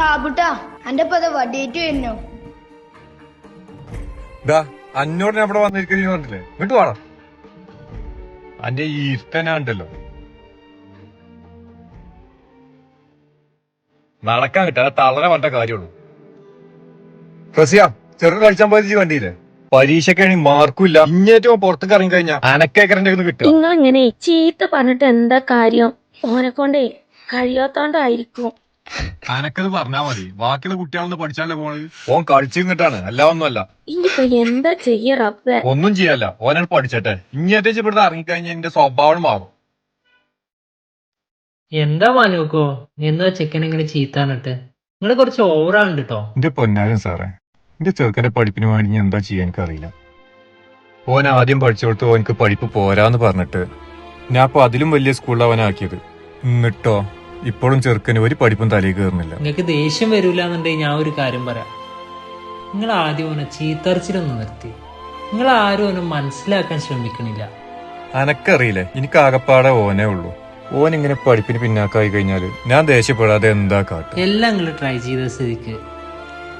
സാബുട്ടാ എന്റെ പത വടിയേറ്റ് വരുന്നു. ഇതാ അന്നോട് ഞാൻ ഇവിടെ വന്നിരിക്കുന്നു പറഞ്ഞില്ലേ? വിട്ടു വാടാ. അന്റെ ഈ ഇഷ്ടനാണ്ടല്ലോ നടക്കാൻ കിട്ടാ തളരെ വേണ്ട കാര്യമുള്ളൂ. റസിയ ചെറു കളിച്ചാൻ പോയത് കണ്ടില്ലേ പരീക്ഷയ്ക്കാണെങ്കിൽ മാർക്കും ഇല്ല. ഇങ്ങേറ്റവും പുറത്തേക്ക് ഇറങ്ങി കഴിഞ്ഞാ അനക്കേക്കറിന്റെ കിട്ടും നിങ്ങൾ ഇങ്ങനെ ചീത്ത പറഞ്ഞിട്ട് എന്താ കാര്യം? ഓനെ കൊണ്ടേ കഴിയാത്തോണ്ടായിരിക്കും. അനക്കത് പറഞ്ഞാ മതി. ബാക്കിയുള്ള കുട്ടികളൊന്ന് പഠിച്ചാലേ പോണത്? ഓൻ കളിച്ചിങ്ങിട്ടാണ് അല്ല ഒന്നുമല്ല. ഇനിയിപ്പൊ എന്താ ചെയ്യ റബ്ബേ? ഒന്നും ചെയ്യല്ല. ഓനെ പഠിച്ചട്ടെ. ഇങ്ങനത്തെ ഇവിടുത്തെ ഇറങ്ങിക്കഴിഞ്ഞാൽ എന്റെ സ്വഭാവം മാറും. എന്താ മനുക്കോ? എന്താ ചെക്കൻ ഇങ്ങനെ ചീത്താനിട്ട് നിങ്ങൾ കുറച്ച് ഓവറാണ് കേട്ടോ എന്റെ പൊന്നാരൻ സാറേ എന്റെ ചെറുക്കന്റെ പഠിപ്പിന് വേണ്ടി ഞാൻ എന്താ ചെയ്യാൻ അറിയില്ല ഓൻ ആദ്യം പഠിച്ചോടത്ത് ഓനക്ക് പഠിപ്പ് പോരാന്ന് പറഞ്ഞിട്ട് ഞാൻ അപ്പൊ അതിലും വലിയ സ്കൂളിൽ അവനാക്കിയത്. എന്നിട്ടോ ഇപ്പോഴും ചെറുക്കന് ഒരു പഠിപ്പും തലയിൽ കയറുന്നില്ല. നിങ്ങൾക്ക് ദേഷ്യം വരൂല എന്നുണ്ടെങ്കിൽ ഞാൻ ഒരു കാര്യം പറയാം. നിങ്ങൾ ആദ്യം ഓനെ ചീത്തറിച്ചിലൊന്ന് നിർത്തി. നിങ്ങൾ ആരും ഓനെ മനസ്സിലാക്കാൻ ശ്രമിക്കണില്ല. അനക്കറിയില്ലേ? എനിക്ക് ആകപ്പാടെ ഓനേ ഉള്ളൂ. ഓൻ ഇങ്ങനെ പഠിപ്പിന് പിന്നാക്കായി കഴിഞ്ഞാൽ ഞാൻ ദേഷ്യപ്പെടാതെ എന്താ കാട്ടും എല്ലാം നിങ്ങൾ ട്രൈ ചെയ്ത സ്ഥിതിക്ക്.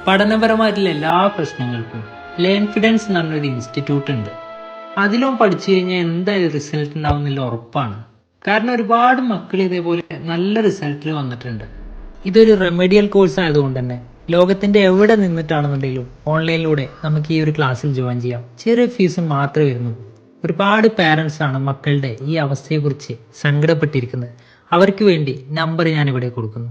പഠനപരമായിട്ടുള്ള എല്ലാ പ്രശ്നങ്ങൾക്കും ലേൺഫിഡൻസ് എന്ന് പറഞ്ഞൊരു ഇൻസ്റ്റിറ്റ്യൂട്ട് ഉണ്ട്. അതിലും പഠിച്ചു കഴിഞ്ഞാൽ എന്തായാലും റിസൾട്ട് ഉണ്ടാവുന്നില്ല ഉറപ്പാണ്. കാരണം ഒരുപാട് മക്കൾ ഇതേപോലെ നല്ല റിസൾട്ടിൽ വന്നിട്ടുണ്ട്. ഇതൊരു റെമഡിയൽ കോഴ്സ് ആയതുകൊണ്ട് തന്നെ ലോകത്തിന്റെ എവിടെ നിന്നിട്ടാണെന്നുണ്ടെങ്കിലും ഓൺലൈനിലൂടെ നമുക്ക് ഈ ഒരു ക്ലാസ്സിൽ ജോയിൻ ചെയ്യാം. ചെറിയ ഫീസ് മാത്രമേ വരുന്നുള്ളൂ. ഒരുപാട് ആണ് മക്കളുടെ ഈ അവസ്ഥയെക്കുറിച്ച് സങ്കടപ്പെട്ടിരിക്കുന്നത്. അവർക്ക് വേണ്ടി നമ്പർ ഞാൻ ഇവിടെ കൊടുക്കുന്നു.